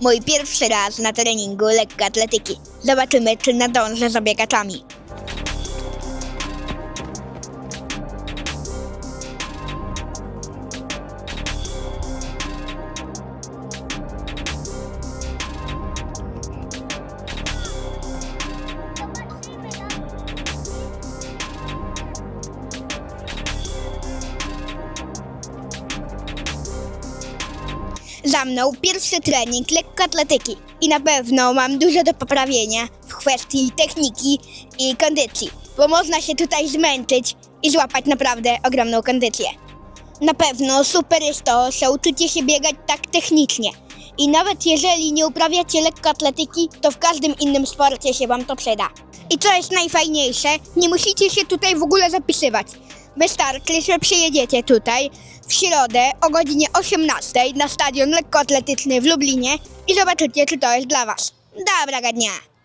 Mój pierwszy raz na treningu lekkoatletyki. Zobaczymy, czy nadążę za biegaczami. Za mną pierwszy trening lekkoatletyki i na pewno mam dużo do poprawienia w kwestii techniki i kondycji, bo można się tutaj zmęczyć i złapać naprawdę ogromną kondycję. Na pewno super jest to, że uczycie się biegać tak technicznie. I nawet jeżeli nie uprawiacie lekkoatletyki, to w każdym innym sporcie się Wam to przyda. I co jest najfajniejsze, nie musicie się tutaj w ogóle zapisywać. Wystarczy, że przyjedziecie tutaj w środę o godzinie 18 na stadion lekkoatletyczny w Lublinie i zobaczycie, czy to jest dla Was. Dobrego dnia!